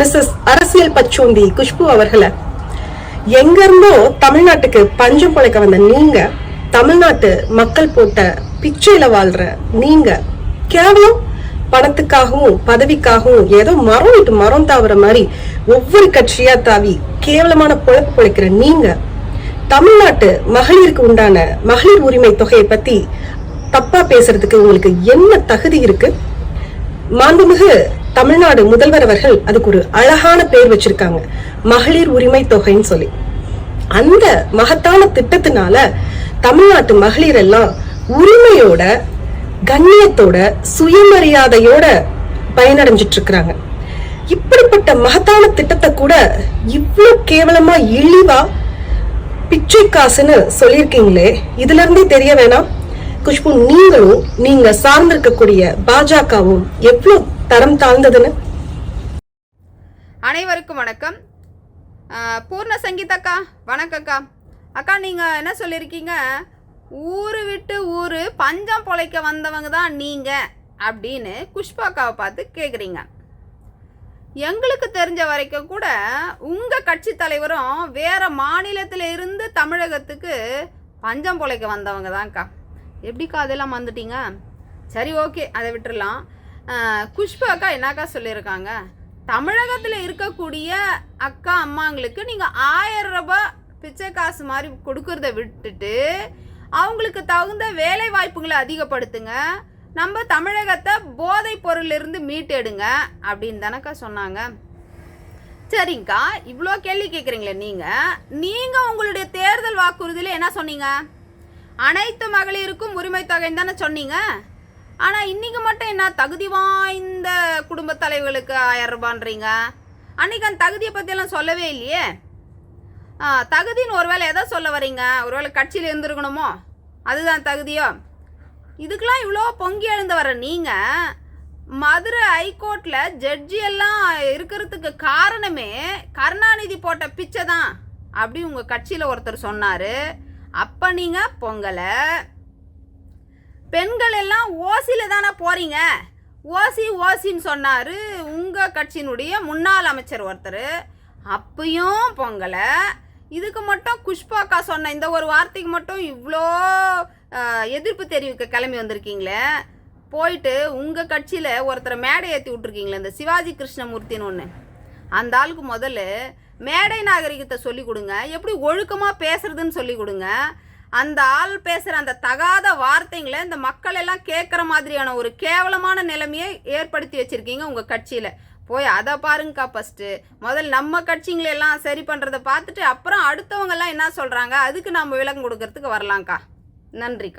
Mrs அரசியல் பச்சோந்தி குஷ்பு அவர்களை எங்க இருந்தோ தமிழ்நாட்டுக்கு பஞ்சம் பிழைக்க வந்த நீங்க தமிழ்நாட்டு மக்கள் போட்ட பிச்சையில வாழ்ற நீங்க கேவலம் பணத்துக்காகவும் பதவிக்காகவும் ஏதோ மரம் விட்டு மரம் தாவுற மாதிரி ஒவ்வொரு கட்சியா தாவி கேவலமான பொழப்பு பொழைக்கிற நீங்க தமிழ்நாட்டு மகளிருக்கு உண்டான மகளிர் உரிமை தொகையை பத்தி தப்பா பேசுறதுக்கு உங்களுக்கு என்ன தகுதி இருக்கு? மாண்புமிகு தமிழ்நாடு முதல்வர் அவர்கள் அதுக்கு ஒரு அழகான பேர் வச்சிருக்காங்க. மகளிர் உரிமை தொகைன்னு சொல்லி. அந்த மகத்தான திட்டத்தினால தமிழ்நாட்டு மகளிர் எல்லாம் உரிமையோட கண்ணியத்தோட சுயமரியாதையோட பயனடைஞ்சிட்டு இருக்கிறாங்க இப்படிப்பட்ட மகத்தான திட்டத்தை கூட இவ்வளவு கேவலமா இழிவா பிச்சை காசுன்னு சொல்லியிருக்கீங்களே. இதுல இருந்தே தெரிய வேணாம். குஷ்பு நீங்களும் நீங்க சார்ந்திருக்கக்கூடிய பாஜகவும் எவ்வளவு தரம் தாழ்ந்ததுன்னு? அனைவருக்கும் வணக்கம். பூர்ண சங்கீதா அக்கா வணக்கம் அக்கா அக்கா நீங்கள் என்ன சொல்லியிருக்கீங்க ஊரு விட்டு ஊர் பஞ்சம் பொழைக்க வந்தவங்க தான் நீங்கள் அப்படின்னு குஷ்பாக்காவை பார்த்து கேட்குறீங்க எங்களுக்கு தெரிஞ்ச வரைக்கும் கூட உங்கள் கட்சி தலைவரும் வேறு மாநிலத்தில் இருந்து தமிழகத்துக்கு பஞ்சம் பொழைக்க வந்தவங்க தான்க்கா. எப்படிக்கா அதெல்லாம் வந்துட்டீங்க? சரி ஓகே அதை விட்டுடலாம் குஷ்பு அக்கா என்னக்கா சொல்லியிருக்காங்க? தமிழகத்தில் இருக்கக்கூடிய அக்கா அம்மாங்களுக்கு நீங்கள் ஆயிரம் ரூபாய் பிச்சை காசு மாதிரி கொடுக்கறத விட்டுட்டு அவங்களுக்கு தகுந்த வேலை வாய்ப்புகளை அதிகப்படுத்துங்க. நம்ம தமிழகத்தை போதைப் பொருளிலிருந்து மீட்டெடுங்க அப்படின்னு தானக்கா சொன்னாங்க. சரிங்கக்கா இவ்வளோ கேள்வி கேட்குறீங்களே நீங்கள் நீங்கள் உங்களுடைய தேர்தல் வாக்குறுதியில் என்ன சொன்னீங்க? அனைத்து மகளிருக்கும் உரிமை தொகைன்னு தானே சொன்னீங்க? ஆனால் இன்றைக்கி மட்டும் என்ன தகுதி வாய்ந்த குடும்பத் தலைவர்களுக்கு ஆயிரம் ரூபான்றீங்க? அன்றைக்கி அந்த தகுதியை பற்றியெல்லாம் சொல்லவே இல்லையே. ஆ, தகுதின்னு ஒருவேளை எதை சொல்ல வரீங்க? ஒருவேளை கட்சியில் இருந்துருக்கணுமோ? அதுதான் தகுதியோ? இதுக்கெலாம் இவ்வளோ பொங்கி எழுந்து வர நீங்கள் மதுரை ஹைகோர்ட்டில் ஜட்ஜி எல்லாம் இருக்கிறதுக்கு காரணமே கருணாநிதி போட்ட பிச்சை தான் அப்படி உங்கள் கட்சியில் ஒருத்தர் சொன்னார். அப்போ நீங்கள் பொங்கலை பெண்கள் எல்லாம் ஓசியில் தானே போகிறீங்க ஓசி ஓசின்னு சொன்னார் உங்கள் கட்சியினுடைய முன்னாள் அமைச்சர் ஒருத்தர். அப்பயும் பொங்கலை. இதுக்கு மட்டும் குஷ்பாக்கா சொன்ன இந்த ஒரு வார்த்தைக்கு மட்டும் இவ்வளோ எதிர்ப்பு தெரிவிக்க கிளம்பி வந்திருக்கீங்களே. போயிட்டு உங்கள் கட்சியில் ஒருத்தரை மேடை ஏற்றி விட்ருக்கீங்களே இந்த சிவாஜி கிருஷ்ணமூர்த்தின்னு ஒன்று அந்த ஆளுக்கு முதல்ல மேடை நாகரிகத்தை சொல்லிக் கொடுங்க. எப்படி ஒழுக்கமாக பேசுறதுன்னு சொல்லிக் கொடுங்க. அந்த ஆள் பேசுகிற அந்த தகாத வார்த்தைங்களை இந்த மக்கள் எல்லாம் கேட்குற மாதிரியான ஒரு கேவலமான நிலைமையை ஏற்படுத்தி வச்சுருக்கீங்க உங்கள் கட்சியில். போய் அதை பாருங்கக்கா ஃபஸ்ட்டு முதல்ல நம்ம கட்சிங்களெல்லாம் சரி பண்ணுறதை பார்த்துட்டு அப்புறம் அடுத்தவங்கெல்லாம் என்ன சொல்கிறாங்க அதுக்கு நம்ம விளக்கம் கொடுக்கறதுக்கு வரலாங்க்கா நன்றிக்கா.